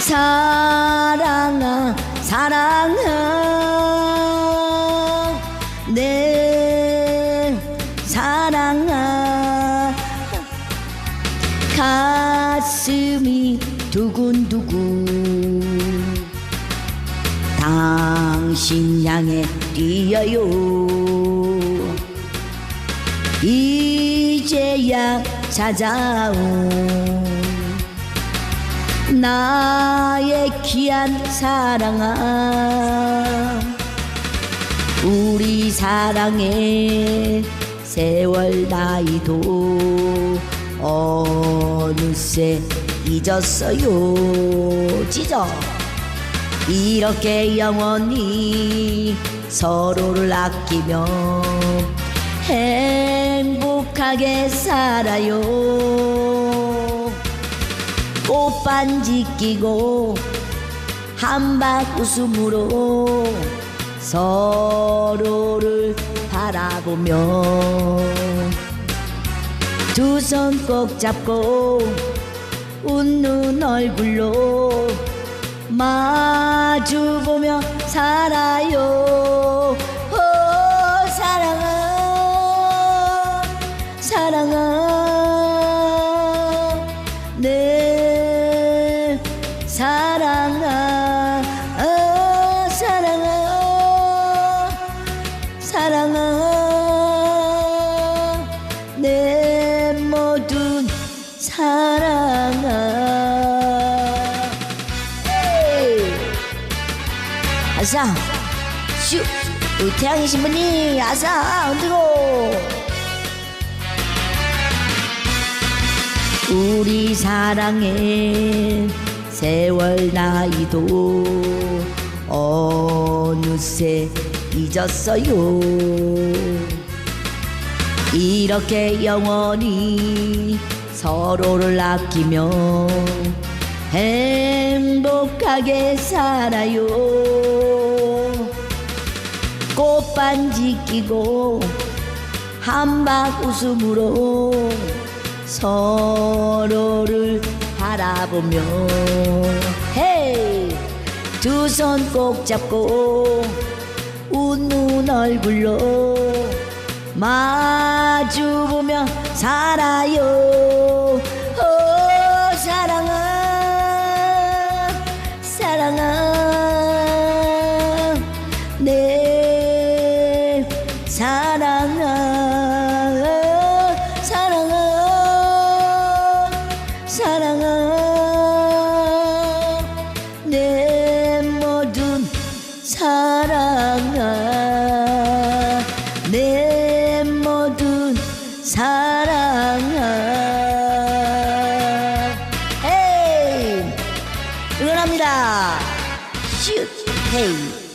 사랑아 사랑아. 내 사랑아. 가슴이 두근두근. 당신 향해 뛰어요. 이제야 찾아온 나의 귀한 사랑아. 우리 사랑의 세월 나이도 어느새 잊었어요. 찢어 이렇게 영원히 서로를 아끼며 행복하게 살아요. 꽃 반지 끼고 한박 웃음으로 서로를 바라보며 두 손 꼭 잡고 웃는 얼굴로 마주보며 살아요 내 모든 사랑아. 에이. 아싸. 슈. 우리 태양이 신부님 아싸. 흔들고 우리 사랑의 세월 나이도 어느새 잊었어요 이렇게 영원히 서로를 아끼며 행복하게 살아요. 꽃반지 끼고 한박 웃음으로 서로를 바라보며 헤이! 두 손 꼭 잡고 웃는 얼굴로 마주보며 살아요. 오, 사랑아 사랑아 내 사랑아 사랑아 사랑아 내 모든 사랑아 사랑아 헤이. 응원합니다. 슛 헤이